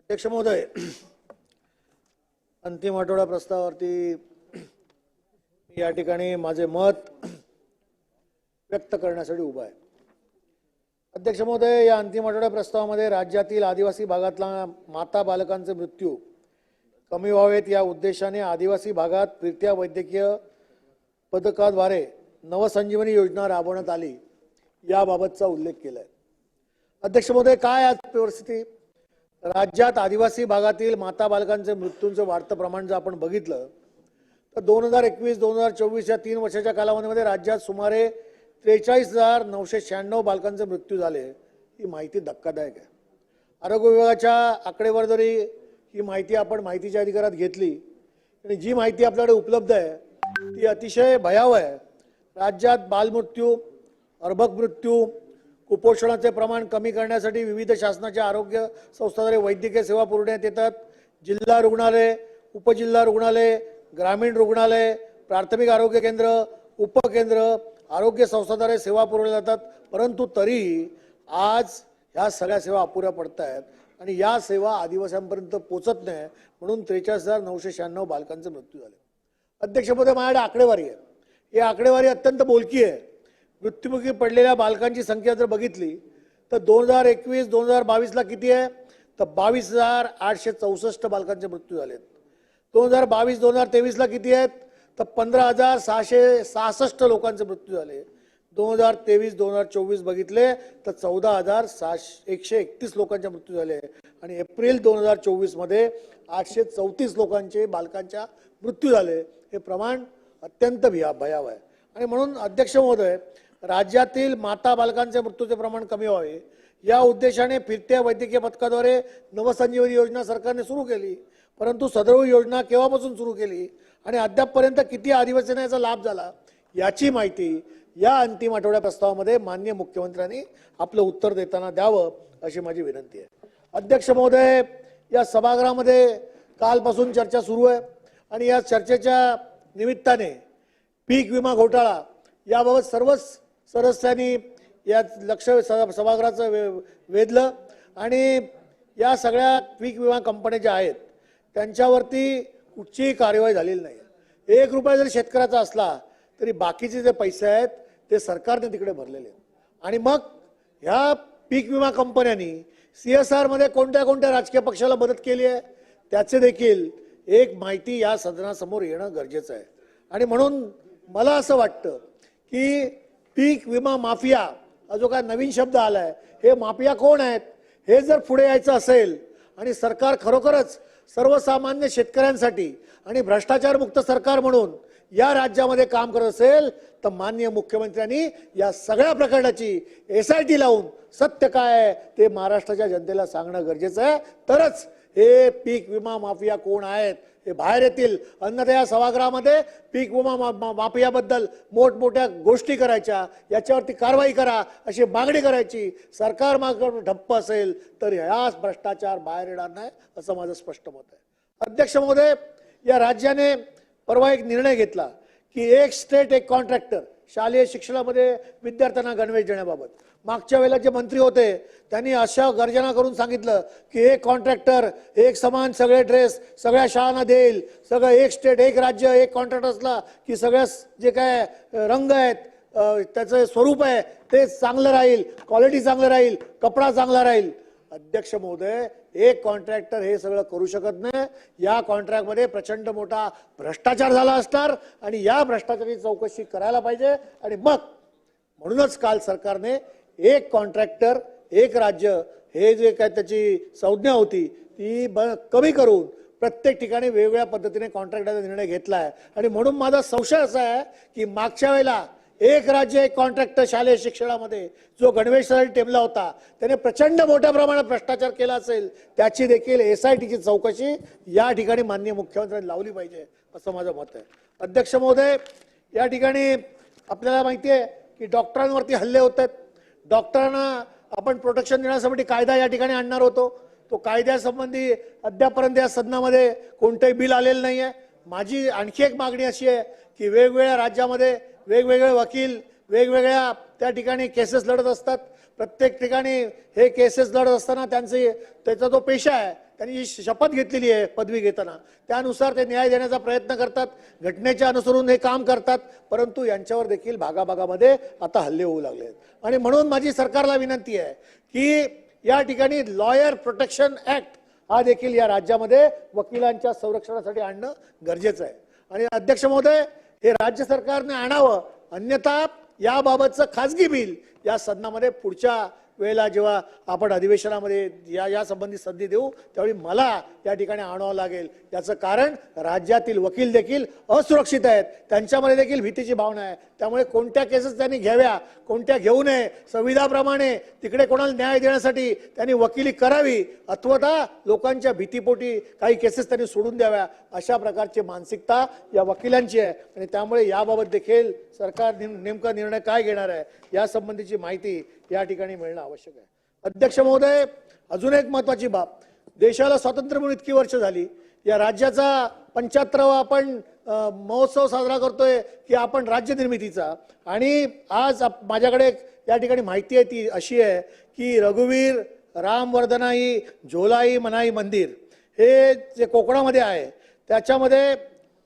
अध्यक्ष महोदय अंतिम आठवडा प्रस्तावावरती या ठिकाणी माझे मत व्यक्त करण्यासाठी उभा आहे. अध्यक्ष महोदय या अंतिम आठवड्या प्रस्तावामध्ये राज्यातील आदिवासी भागातला माता बालकांचे मृत्यू कमी व्हावेत या उद्देशाने आदिवासी भागात फिरत्या वैद्यकीय पथकाद्वारे नवसंजीवनी योजना राबवण्यात आली याबाबतचा उल्लेख केला आहे अध्यक्ष महोदय काय आज परिस्थिती? राज्यात आदिवासी भागातील माता बालकांचे मृत्यूंचं वाढतं प्रमाण जर आपण बघितलं तर दोन हजार एकवीस दोन हजार चोवीस या तीन वर्षाच्या कालावधीमध्ये राज्यात सुमारे त्रेचाळीस हजार नऊशे शहाण्णव बालकांचे मृत्यू झाले. ही माहिती धक्कादायक आहे. आरोग्य विभागाच्या आकडेवर जरी ही माहिती आपण माहितीच्या अधिकारात घेतली आणि जी माहिती आपल्याकडे उपलब्ध आहे ती अतिशय भयावह आहे. राज्यात बालमृत्यू अर्भक मृत्यू कुपोषणाचे प्रमाण कमी करण्यासाठी विविध शासनाच्या आरोग्य संस्थाद्वारे वैद्यकीय सेवा पुरवण्यात येतात. जिल्हा रुग्णालय उपजिल्हा रुग्णालय ग्रामीण रुग्णालय प्राथमिक आरोग्य केंद्र उपकेंद्र आरोग्य संस्थाद्वारे सेवा पुरवल्या जातात. परंतु तरीही आज ह्या सगळ्या सेवा अपुऱ्या पडत आहेत आणि या सेवा आदिवासींपर्यंत पोचत नाही म्हणून त्रेचाळीस हजार नऊशे शहाण्णव बालकांचे मृत्यू झाले. अध्यक्षपदे माझ्याकडे आकडेवारी आहे. ही आकडेवारी अत्यंत बोलकी आहे. मृत्युमुखी पडलेल्या बालकांची संख्या जर बघितली तर दोन हजार एकवीस दोन हजार बावीसला किती आहे? तर बावीस हजार आठशे चौसष्ट बालकांचे मृत्यू झालेत. दोन हजार बावीस दोन हजार तेवीसला किती आहेत? तर पंधरा हजार सहाशे सहासष्ट लोकांचे मृत्यू झाले. दोन हजार तेवीस दोन हजार चोवीस बघितले तर चौदा हजार सहाशे एकशे एकतीस लोकांचे मृत्यू झाले. आणि एप्रिल दोन हजार चोवीसमध्ये आठशे चौतीस लोकांचे बालकांच्या मृत्यू झाले. हे प्रमाण अत्यंत भिया भयावह आहे. आणि म्हणून अध्यक्ष महोदय राज्यातील माता बालकांचे मृत्यूचे प्रमाण कमी व्हावे. या उद्देशाने फिरत्या वैद्यकीय पथकाद्वारे नवसंजीवनी योजना सरकारने सुरू केली. परंतु सदर योजना केव्हापासून सुरू केली आणि अद्यापपर्यंत किती आदिवासींना याचा लाभ झाला याची माहिती या अंतिम आठवड्या प्रस्तावामध्ये मान्य मुख्यमंत्र्यांनी आपलं उत्तर देताना द्यावं अशी माझी विनंती आहे. अध्यक्ष महोदय या सभागृहामध्ये कालपासून चर्चा सुरू आहे आणि या चर्चेच्या निमित्ताने पीक विमा घोटाळा याबाबत सर्वच सदस्यांनी या लक्ष स- सभागृहाचं वे वेधलं आणि या सगळ्या पीक विमा कंपन्या ज्या आहेत त्यांच्यावरती कुठचीही कार्यवाही झालेली नाही. एक रुपया जरी शेतकऱ्याचा असला तरी बाकीचे जे पैसे आहेत ते सरकारने तिकडे भरलेले आहेत. आणि मग ह्या पीक विमा कंपन्यांनी सी एस आरमध्ये कोणत्या कोणत्या राजकीय पक्षाला मदत केली आहे त्याचे देखील एक माहिती या सदनासमोर येणं गरजेचं आहे. आणि म्हणून मला असं वाटतं की पीक विमा माफिया हा जो काय नवीन शब्द आलाय हे माफिया कोण आहेत? हे जर पुढे यायचं असेल आणि सरकार खरोखरच सर्वसामान्य शेतकऱ्यांसाठी आणि भ्रष्टाचारमुक्त सरकार म्हणून या राज्यामध्ये काम करत असेल तर माननीय मुख्यमंत्र्यांनी या सगळ्या प्रकरणाची एस आय टी लावून सत्य काय आहे ते महाराष्ट्राच्या जनतेला सांगणं गरजेचं आहे. तरच हे पीक विमा माफिया कोण आहेत हे बाहेर येतील अन्नदया सभागृहामध्ये पीक विमा मा- माफियाबद्दल मोठमोठ्या गोष्टी करायच्या याच्यावरती कारवाई करा अशी मागणी करायची. सरकार माग ठप्प असेल तर ह्याच भ्रष्टाचार बाहेर येणार नाही असं माझं स्पष्ट मत आहे. अध्यक्ष महोदय या राज्याने परवा एक निर्णय घेतला की एक स्टेट एक कॉन्ट्रॅक्टर शालेय शिक्षणामध्ये विद्यार्थ्यांना गणवेश देण्याबाबत. मागच्या वेळेला जे मंत्री होते त्यांनी अशा गर्जना करून सांगितलं की एक कॉन्ट्रॅक्टर एक समान सगळे ड्रेस सगळ्या शाळांना देईल सगळं एक स्टेट एक राज्य एक कॉन्ट्रॅक्ट असला की सगळ्या जे काय रंग आहेत त्याचं स्वरूप आहे ते चांगलं राहील क्वालिटी चांगलं राहील कपडा चांगला राहील. अध्यक्ष महोदय एक कॉन्ट्रॅक्टर हे सगळं करू शकत नाही. या कॉन्ट्रॅक्टमध्ये प्रचंड मोठा भ्रष्टाचार झाला असणार आणि या भ्रष्टाचाराची चौकशी करायला पाहिजे आणि मग म्हणूनच काल सरकारने एक कॉन्ट्रॅक्टर एक राज्य हे जे काय त्याची संज्ञा होती ती ब कमी करून प्रत्येक ठिकाणी वेगवेगळ्या पद्धतीने कॉन्ट्रॅक्टरचा निर्णय घेतला आहे आणि म्हणून माझा संशय असा आहे की मागच्या वेळेला एक राज्य एक कॉन्ट्रॅक्टर शालेय शिक्षणामध्ये जो गणवेशासाठी टेमला होता त्याने प्रचंड मोठ्या प्रमाणात भ्रष्टाचार केला असेल त्याची देखील एस आय टीची चौकशी या ठिकाणी माननीय मुख्यमंत्र्यांनी लावली पाहिजे असं माझं मत आहे. अध्यक्ष महोदय या ठिकाणी आपल्याला माहिती आहे की डॉक्टरांवरती हल्ले होत आहेत डॉक्टरांना आपण प्रोटेक्शन देण्यासाठी कायदा या ठिकाणी आणणार होतो. तो कायद्यासंबंधी अद्यापर्यंत या सदनामध्ये कोणतंही बिल आलेलं नाही आहे माझी आणखी एक मागणी अशी आहे की वेगवेगळ्या राज्यामध्ये वेगवेगळे वकील वेगवेगळ्या त्या ठिकाणी केसेस लढत असतात. प्रत्येक ठिकाणी हे केसेस लढत असताना त्यांचे त्याचा जो पेशा आहे त्यांनी जी शपथ घेतलेली आहे पदवी घेताना. त्यानुसार ते न्याय देण्याचा प्रयत्न करतात घटनेच्या अनुसरून हे काम करतात परंतु यांच्यावर देखील भागाभागामध्ये आता हल्ले होऊ लागले आहेत. आणि म्हणून माझी सरकारला विनंती आहे की या ठिकाणी लॉयर प्रोटेक्शन ऍक्ट हा देखील या राज्यामध्ये वकिलांच्या संरक्षणासाठी आणणं गरजेचं आहे. आणि अध्यक्ष महोदय हे राज्य सरकारने आणावं अन्यथा याबाबतचं खाजगी बिल या सदनामध्ये पुढच्या वेळेला जेव्हा आपण अधिवेशनामध्ये या या संबंधी संधी देऊ त्यावेळी मला या ठिकाणी आणावं लागेल. याचं कारण राज्यातील वकील देखील असुरक्षित आहेत. त्यांच्यामध्ये देखील भीतीची भावना आहे. त्यामुळे कोणत्या केसेस त्यांनी घ्याव्या कोणत्या घेऊ नये संविधाप्रमाणे तिकडे कोणाला न्याय देण्यासाठी त्यांनी वकिली करावी अथवा लोकांच्या भीतीपोटी काही केसेस त्यांनी सोडून द्याव्या अशा प्रकारची मानसिकता या वकिलांची आहे. आणि त्यामुळे याबाबत देखील सरकार नेमका निर्णय काय घेणार आहे या संबंधीची माहिती या ठिकाणी मिळणं आवश्यक आहे. अध्यक्ष महोदय अजून एक महत्वाची बाब. देशाला स्वातंत्र्य म्हणून इतकी वर्ष झाली. या राज्याचा पंच्याहत्तरावा आपण महोत्सव साजरा करतोय की आपण राज्य निर्मितीचा. आणि आज माझ्याकडे या ठिकाणी माहिती आहे ती अशी आहे की रघुवीर रामवर्धनाई झोलाई मनाई मंदिर हे जे कोकणामध्ये आहे त्याच्यामध्ये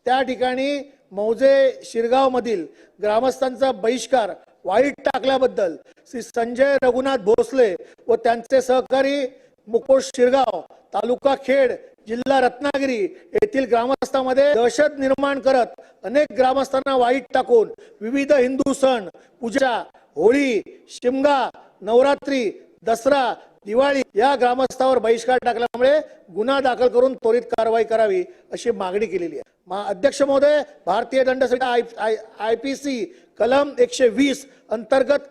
त्या ठिकाणी मौजे शिरगावमधील ग्रामस्थांचा बहिष्कार वाईट टाकल्याबद्दल श्री संजय रघुनाथ भोसले व त्यांचे सहकारी मुकोश शिरगाव तालुका खेड जिल्हा रत्नागिरी येथील ग्रामस्थांमध्ये दहशत निर्माण करत अनेक ग्रामस्थांना वाईट टाकून विविध हिंदू सण पूजा होळी शिमगा नवरात्री दसरा दिवाळी या ग्रामस्थावर बहिष्कार टाकल्यामुळे गुन्हा दाखल करून त्वरित कारवाई करावी अशी मागणी केलेली आहे. मा- अध्यक्ष महोदय भारतीय दंड संहिता आय पी सी कलम एकशे वीस अंतर्गत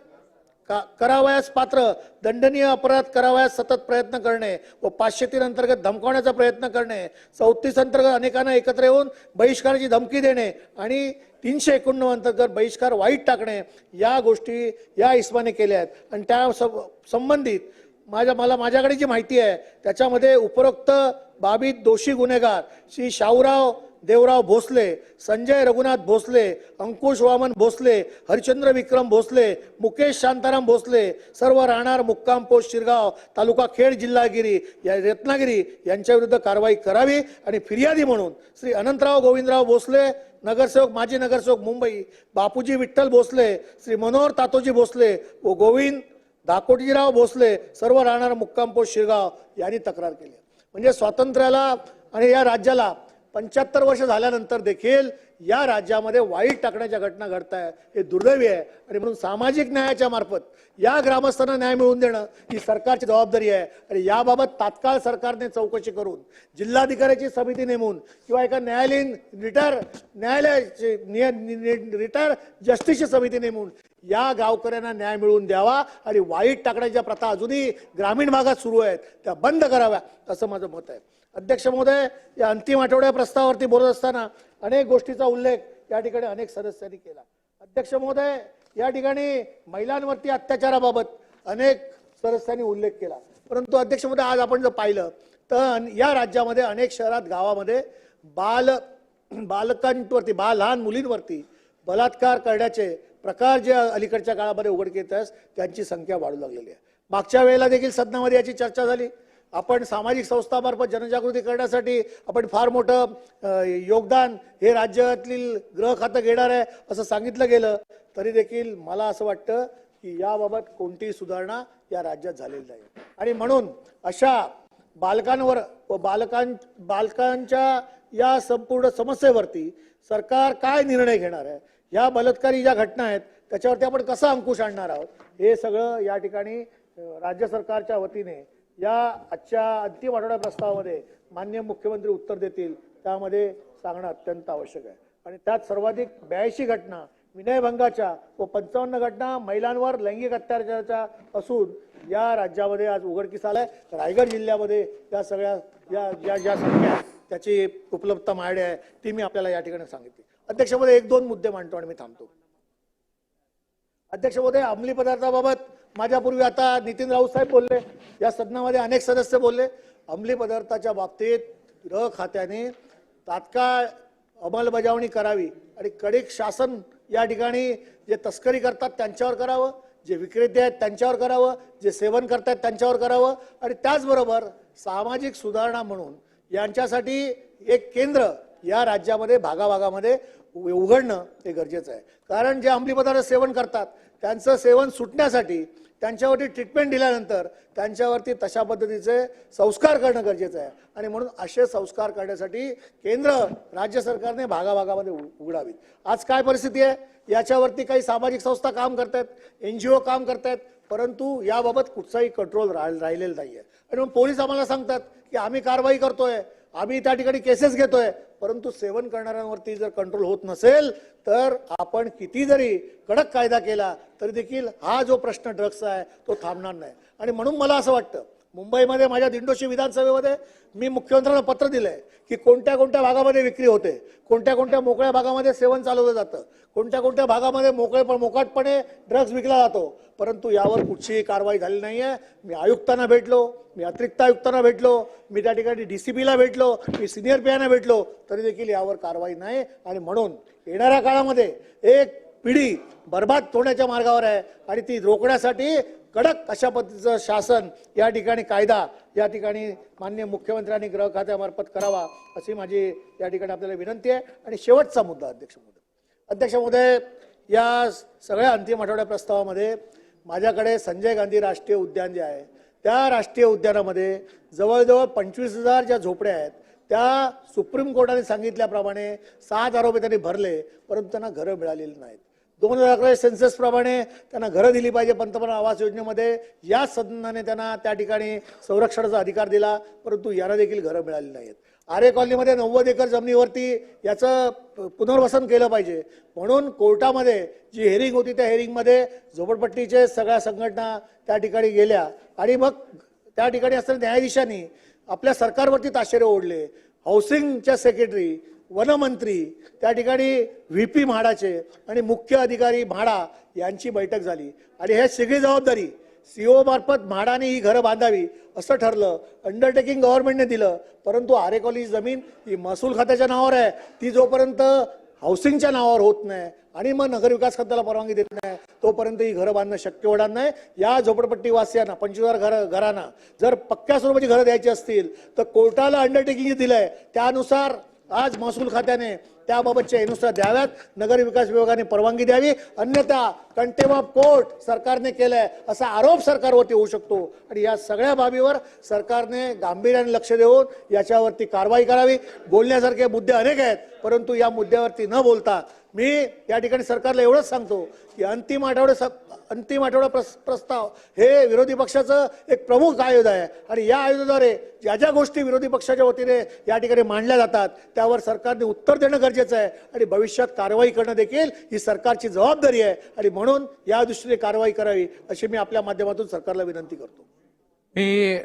का करावयास पात्र दंडनीय अपराध करावयास सतत प्रयत्न करणे व पाचशे तीन अंतर्गत धमकावण्याचा प्रयत्न करणे चौतीस अंतर्गत अनेकांना एकत्र येऊन बहिष्काराची धमकी देणे आणि तीनशे एकोणनव अंतर्गत बहिष्कार वाईट टाकणे या गोष्टी या इस्माने केल्या आहेत. आणि त्या संबंधित माझ्या मला माझ्याकडे जी माहिती आहे त्याच्यामध्ये उपरोक्त बाबीत दोषी गुन्हेगार श्री शाहूराव देवराव भोसले संजय रघुनाथ भोसले अंकुश वामन भोसले हरिचंद्र विक्रम भोसले मुकेश शांताराम भोसले सर्व राहणार मुक्काम पोस्ट शिरगाव तालुका खेड जिल्हागिरी या रत्नागिरी यांच्या विरुद्ध कारवाई करावी आणि फिर्यादी म्हणून श्री अनंतराव गोविंदराव भोसले नगरसेवक माजी नगरसेवक मुंबई बापूजी विठ्ठल भोसले श्री मनोहर तातोजी भोसले व गोविंद दाकोटीराव भोसले सर्व राहणार मुक्कामपोस्ट शिरगाव यांनी तक्रार केली. म्हणजे स्वातंत्र्याला आणि या राज्याला पंच्याहत्तर वर्ष झाल्यानंतर देखील या राज्यामध्ये वाईट टाकण्याच्या घटना घडत आहे हे दुर्दैवी आहे. आणि म्हणून सामाजिक न्यायाच्या मार्फत या ग्रामस्थांना न्याय मिळवून देणं ही सरकारची जबाबदारी आहे. आणि याबाबत तात्काळ सरकारने चौकशी करून जिल्हाधिकाऱ्याची समिती नेमून किंवा एका न्यायालयीन रिटायर न्यायालयाची रिटायर जस्टिसची समिती नेमून या गावकऱ्यांना न्याय मिळवून द्यावा आणि वाईट टाकण्याच्या प्रथा अजूनही ग्रामीण भागात सुरू आहेत त्या बंद कराव्या असं माझं मत आहे. अध्यक्ष महोदय या अंतिम आठवड्या प्रस्तावावरती बोलत असताना अनेक गोष्टीचा उल्लेख या ठिकाणी अनेक सदस्यांनी केला. अध्यक्ष महोदय या ठिकाणी महिलांवरती अत्याचाराबाबत अनेक सदस्यांनी उल्लेख केला. परंतु अध्यक्ष महोदय आज आपण जर पाहिलं तर या राज्यामध्ये अनेक शहरात गावामध्ये बाल बालकांवरती बाल लहान मुलींवरती बलात्कार करण्याचे प्रकार जे अलीकडच्या काळामध्ये उघड येत आहेत त्यांची संख्या वाढू लागलेली आहे. मागच्या वेळेला देखील सदनामध्ये याची चर्चा झाली. आपण सामाजिक संस्थामार्फत जनजागृती करण्यासाठी आपण फार मोठं योगदान हे राज्यातील गृह खातं घेणार आहे असं सांगितलं गेलं. तरी देखील मला असं वाटतं की याबाबत कोणतीही सुधारणा या राज्यात झालेली नाही. आणि म्हणून अशा बालकांवर व बालकां बालकांच्या या संपूर्ण समस्येवरती सरकार काय निर्णय घेणार आहे? या बलात्कारी ज्या घटना आहेत त्याच्यावरती आपण कसा अंकुश आणणार आहोत? हे सगळं या ठिकाणी राज्य सरकारच्या वतीने या आजच्या अंतिम आठवड्या प्रस्तावामध्ये मान्य मुख्यमंत्री उत्तर देतील. त्यामध्ये सांगणं अत्यंत आवश्यक आहे. आणि त्यात सर्वाधिक ब्याऐंशी घटना विनयभंगाच्या व पंचावन्न घटना महिलांवर लैंगिक अत्याचाराच्या असून या राज्यामध्ये आज उघडकीस आलाय. रायगड जिल्ह्यामध्ये या सगळ्या या ज्या ज्या संख्या त्याची उपलब्धता माझ्याकडे आहे ती मी आपल्याला या ठिकाणी सांगितली. अध्यक्षमध्ये एक दोन मुद्दे मांडतो आणि मी थांबतो. अध्यक्ष महोदय अंमली पदार्थाबाबत माझ्यापूर्वी आता नितीन राऊत साहेब बोलले या सदनामध्ये अनेक सदस्य बोलले. अंमली पदार्थाच्या बाबतीत र खात्याने तात्काळ अंमलबजावणी करावी आणि कडक शासन या ठिकाणी जे तस्करी करतात त्यांच्यावर करावं जे विक्रेते आहेत त्यांच्यावर करावं जे सेवन करतात त्यांच्यावर करावं आणि त्याचबरोबर सामाजिक सुधारणा म्हणून यांच्यासाठी एक केंद्र या राज्यामध्ये भागाभागामध्ये उ- उघडणं हे गरजेचं आहे. कारण जे अंमली पदार्थ सेवन करतात त्यांचं सेवन सुटण्यासाठी त्यांच्यावरती ट्रीटमेंट दिल्यानंतर त्यांच्यावरती तशा पद्धतीचे संस्कार करणं गरजेचं आहे. आणि म्हणून असे संस्कार करण्यासाठी केंद्र राज्य सरकारने भागाभागामध्ये उ- उघडावीत. आज काय परिस्थिती आहे? याच्यावरती काही सामाजिक संस्था काम करतायत एन जी ओ काम करतायत परंतु याबाबत कुठचाही कंट्रोल राहिलेला नाही आहे आणि मग पोलीस आम्हाला सांगतात की आम्ही कारवाई करतोय आम्ही त्या ठिकाणी केसेस घेतोय. परंतु सेवन करणाऱ्यांवरती जर कंट्रोल होत नसेल तर आपण किती जरी कडक कायदा केला तरी देखील हा जो प्रश्न ड्रग्सचा आहे तो थांबणार नाही. आणि म्हणून मला असं वाटतं मुंबईमध्ये माझ्या दिंडोशी विधानसभेमध्ये मी मुख्यमंत्र्यांना पत्र दिलं आहे की कोणत्या कोणत्या भागामध्ये विक्री होते कोणत्या कोणत्या मोकळ्या भागामध्ये सेवन चालवलं जातं कोणत्या कोणत्या भागामध्ये मोकळे मोकाटपणे ड्रग्ज विकला जातो. परंतु यावर कुठचीही कारवाई झाली नाही आहे मी आयुक्तांना भेटलो मी अतिरिक्त आयुक्तांना भेटलो मी त्या ठिकाणी डी सी बीला भेटलो मी सिनियर पीआयना भेटलो तरी देखील यावर कारवाई नाही. आणि म्हणून येणाऱ्या काळामध्ये एक पिढी बर्बाद होण्याच्या मार्गावर आहे आणि ती रोखण्यासाठी कडक अशा पद्धतीचं शासन या ठिकाणी कायदा या ठिकाणी मान्य मुख्यमंत्र्यांनी गृह खात्यामार्फत करावा अशी माझी या ठिकाणी आपल्याला विनंती आहे. आणि शेवटचा मुद्दा अध्यक्ष महोदय. अध्यक्ष महोदय या सगळ्या अंतिम आठवड्या प्रस्तावामध्ये माझ्याकडे संजय गांधी राष्ट्रीय उद्यान जे आहे त्या राष्ट्रीय उद्यानामध्ये जवळजवळ पंचवीस हजार ज्या झोपड्या आहेत त्या सुप्रीम कोर्टाने सांगितल्याप्रमाणे सात आरोपी त्यांनी भरले परंतु त्यांना घरं मिळालेली नाहीत. दोन हजार अकरा सेन्ससप्रमाणे त्यांना घरं दिली पाहिजे पंतप्रधान आवास योजनेमध्ये. या सदनाने त्यांना त्या ठिकाणी संरक्षणाचा अधिकार दिला परंतु यांना देखील घरं मिळाली नाहीत. आरे कॉलनीमध्ये नव्वद एकर जमिनीवरती याचं प- पुनर्वसन केलं पाहिजे. म्हणून कोर्टामध्ये जी हेरिंग होती त्या हेरिंगमध्ये झोपडपट्टीचे सगळ्या संघटना त्या ठिकाणी गेल्या. आणि मग त्या ठिकाणी असताना न्यायाधीशांनी आपल्या सरकारवरती ताशेरे ओढले. हाऊसिंगच्या सेक्रेटरी वनमंत्री त्या ठिकाणी व्ही पी म्हाडाचे आणि मुख्य अधिकारी म्हाडा यांची बैठक झाली. आणि हे सगळी जबाबदारी सीओ मार्फत म्हाडाने ही घरं बांधावी असं ठरलं अंडरटेकिंग गव्हर्नमेंटने दिलं. परंतु आरे कॉलेज जमीन ही महसूल खात्याच्या नावावर आहे. ती जोपर्यंत हाऊसिंगच्या नावावर होत नाही आणि मग नगरविकास खात्याला परवानगी देत नाही तोपर्यंत ही घरं बांधणं शक्य होणार नाही. या झोपडपट्टीवासियांना पंचवीस हजार घर घरांना जर पक्क्या स्वरूपाची घरं द्यायची असतील तर कोर्टाला अंडरटेकिंग आहे त्यानुसार आज महसूल खात्याने त्याबाबतच्या एनुसार द्याव्यात. नगर विकास विभागाने परवानगी द्यावी. अन्यथा कंटेम ऑफ कोर्ट सरकारने केलंय असा आरोप सरकारवरती होऊ शकतो. आणि या सगळ्या बाबीवर सरकारने गांभीर्याने लक्ष देऊन याच्यावरती कारवाई करावी. बोलण्यासारखे मुद्दे अनेक आहेत परंतु या मुद्द्यावरती न बोलता मी या ठिकाणी सरकारला एवढंच सांगतो की अंतिम आठवडे स- अंतिम आठवडा प्रस- प्रस्ताव हे विरोधी पक्षाचं एक प्रमुख आयुध आहे. आणि या आयुधाद्वारे ज्या ज्या गोष्टी विरोधी पक्षाच्या वतीने या ठिकाणी मांडल्या जातात त्यावर सरकारने उत्तर देणं गरजेचं आहे. आणि भविष्यात कारवाई करणं देखील ही सरकारची जबाबदारी आहे. आणि म्हणून या दृष्टीने कारवाई करावी अशी मी आपल्या माध्यमातून सरकारला विनंती करतो. मी